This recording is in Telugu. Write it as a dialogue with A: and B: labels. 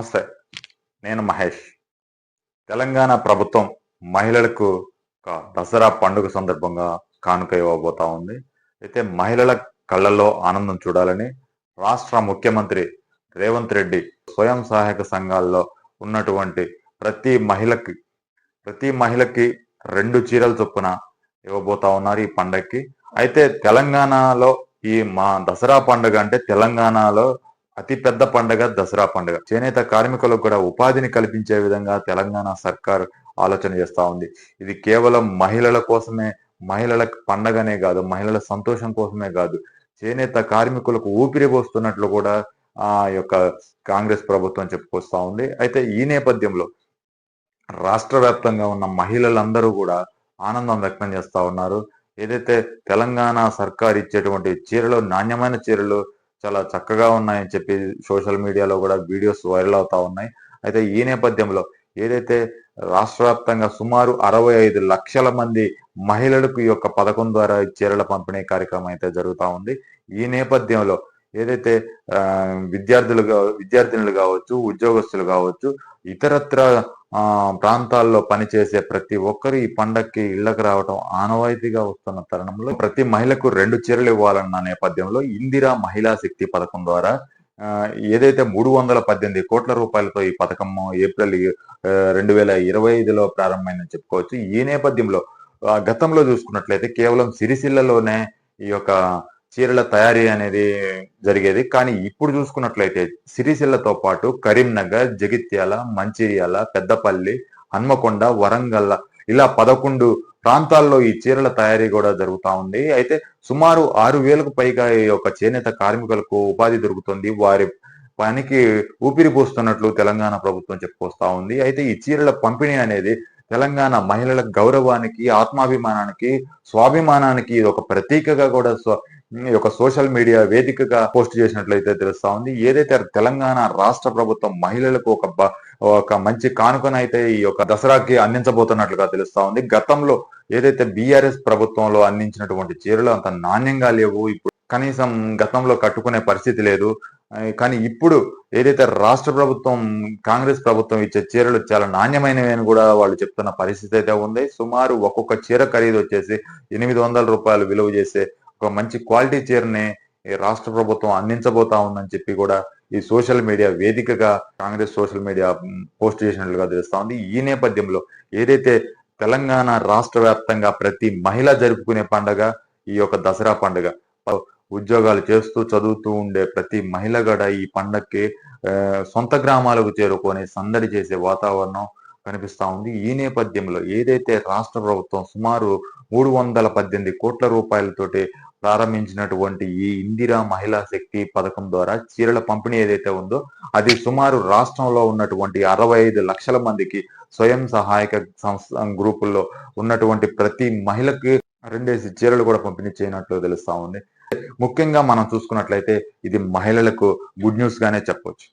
A: నమస్తే. నేను మహేష్. తెలంగాణ ప్రభుత్వం మహిళలకు ఒక దసరా పండుగ సందర్భంగా కానుక ఇవ్వబోతా ఉంది. అయితే మహిళల కళ్ళల్లో ఆనందం చూడాలని రాష్ట్ర ముఖ్యమంత్రి రేవంత్ రెడ్డి స్వయం సహాయక సంఘాల్లో ఉన్నటువంటి ప్రతి మహిళకి ప్రతి మహిళకి రెండు చీరల చొప్పున ఇవ్వబోతా ఉన్నారు ఈ పండగకి అయితే తెలంగాణలో ఈ మా దసరా పండుగ అంటే తెలంగాణలో అతి పెద్ద పండగ దసరా పండుగ. చేనేత కార్మికులకు కూడా ఉపాధిని కల్పించే విధంగా తెలంగాణ సర్కార్ ఆలోచన చేస్తా ఉంది. ఇది కేవలం మహిళల కోసమే మహిళల పండగనే కాదు మహిళల సంతోషం కోసమే కాదు. చేనేత కార్మికులకు ఊపిరి పోస్తున్నట్లు కూడా ఆ యొక్క కాంగ్రెస్ ప్రభుత్వం చెప్పుకొస్తా ఉంది. అయితే ఈ నేపథ్యంలో రాష్ట్ర వ్యాప్తంగా ఉన్న మహిళలందరూ కూడా ఆనందం వ్యక్తం చేస్తా ఉన్నారు. ఏదైతే తెలంగాణ సర్కార్ ఇచ్చేటువంటి చీరలు నాణ్యమైన చీరలు చాలా చక్కగా ఉన్నాయని చెప్పి సోషల్ మీడియాలో కూడా వీడియోస్ వైరల్ అవుతా ఉన్నాయి. అయితే ఈ నేపథ్యంలో ఏదైతే రాష్ట్ర వ్యాప్తంగా సుమారు అరవై ఐదు లక్షల మంది మహిళలకు ఈ యొక్క పథకం ద్వారా చీరల పంపిణీ కార్యక్రమం అయితే జరుగుతూ ఉంది. ఈ నేపథ్యంలో ఏదైతే విద్యార్థులు విద్యార్థినులు కావచ్చు ఉద్యోగస్తులు కావచ్చు ఇతరత్ర ప్రాంతాల్లో పనిచేసే ప్రతి ఒక్కరు ఈ పండక్కి ఇళ్ళకు రావటం ఆనవాయితీగా వస్తున్న తరుణంలో ప్రతి మహిళకు రెండు చీరలు ఇవ్వాలన్న నేపథ్యంలో ఇందిరా మహిళా శక్తి పథకం ద్వారా ఏదైతే మూడు వందల పద్దెనిమిది కోట్ల రూపాయలతో ఈ పథకం ఏప్రిల్ రెండు వేల ఇరవై ఐదులో ప్రారంభమైందని చెప్పుకోవచ్చు. ఈ నేపథ్యంలో గతంలో చూసుకున్నట్లయితే కేవలం సిరిసిల్లలోనే ఈ యొక్క చీరల తయారీ అనేది జరిగేది. కానీ ఇప్పుడు చూసుకున్నట్లయితే సిరిసిల్లతో పాటు కరీంనగర్ జగిత్యాల మంచిర్యాల పెద్దపల్లి హన్మకొండ వరంగల్ ఇలా పదకొండు ప్రాంతాల్లో ఈ చీరల తయారీ కూడా జరుగుతూ ఉంది. అయితే సుమారు ఆరు వేలకు పైగా ఈ యొక్క చేనేత కార్మికులకు ఉపాధి దొరుకుతుంది. వారి పనికి ఊపిరి పోస్తున్నట్లు తెలంగాణ ప్రభుత్వం చెప్పుకొస్తా ఉంది. అయితే ఈ చీరల పంపిణీ అనేది తెలంగాణ మహిళల గౌరవానికి ఆత్మాభిమానానికి స్వాభిమానానికి ఇది ఒక ప్రతీకగా కూడా ఈ యొక్క సోషల్ మీడియా వేదికగా పోస్ట్ చేసినట్లయితే తెలుస్తా ఉంది. ఏదైతే తెలంగాణ రాష్ట్ర ప్రభుత్వం మహిళలకు ఒక ఒక మంచి కానుకనైతే ఈ యొక్క దసరాకి అందించబోతున్నట్లుగా తెలుస్తా ఉంది. గతంలో ఏదైతే బీఆర్ఎస్ ప్రభుత్వంలో అందించినటువంటి చీరలు అంత నాణ్యంగా లేవు. ఇప్పుడు కనీసం గతంలో కట్టుకునే పరిస్థితి లేదు. కానీ ఇప్పుడు ఏదైతే రాష్ట్ర ప్రభుత్వం కాంగ్రెస్ ప్రభుత్వం ఇచ్చే చీరలు చాలా నాణ్యమైనవి అని కూడా వాళ్ళు చెప్తున్న పరిస్థితి అయితే ఉంది. సుమారు ఒక్కొక్క చీర ఖరీదు వచ్చేసి ఎనిమిది వందల రూపాయలు విలువ చేసే ఒక మంచి క్వాలిటీ చీరని రాష్ట్ర ప్రభుత్వం అందించబోతా ఉందని చెప్పి కూడా ఈ సోషల్ మీడియా వేదికగా కాంగ్రెస్ సోషల్ మీడియా పోస్ట్ చేసినట్లుగా తెలుస్తా ఉంది. ఈ నేపథ్యంలో ఏదైతే తెలంగాణ రాష్ట్ర వ్యాప్తంగా ప్రతి మహిళ జరుపుకునే పండగ ఈ యొక్క దసరా పండుగ ఉద్యోగాలు చేస్తూ చదువుతూ ఉండే ప్రతి మహిళ గడ ఈ పండగకి సొంత గ్రామాలకు చేరుకొని సందడి చేసే వాతావరణం కనిపిస్తా ఉంది. ఈ నేపథ్యంలో ఏదైతే రాష్ట్ర ప్రభుత్వం సుమారు మూడు వందల పద్దెనిమిది కోట్ల రూపాయలతోటి ప్రారంభించినటువంటి ఈ ఇందిరా మహిళా శక్తి పథకం ద్వారా చీరల పంపిణీ ఏదైతే ఉందో అది సుమారు రాష్ట్రంలో ఉన్నటువంటి అరవై ఐదు లక్షల మందికి స్వయం సహాయక సంస్థ గ్రూపుల్లో ఉన్నటువంటి ప్రతి మహిళకి రెండేసి చీరలు కూడా పంపిణీ చేయనట్లు తెలుస్తా ఉంది. ముఖ్యంగా మనం చూసుకున్నట్లయితే ఇది మహిళలకు గుడ్ న్యూస్ గానే చెప్పవచ్చు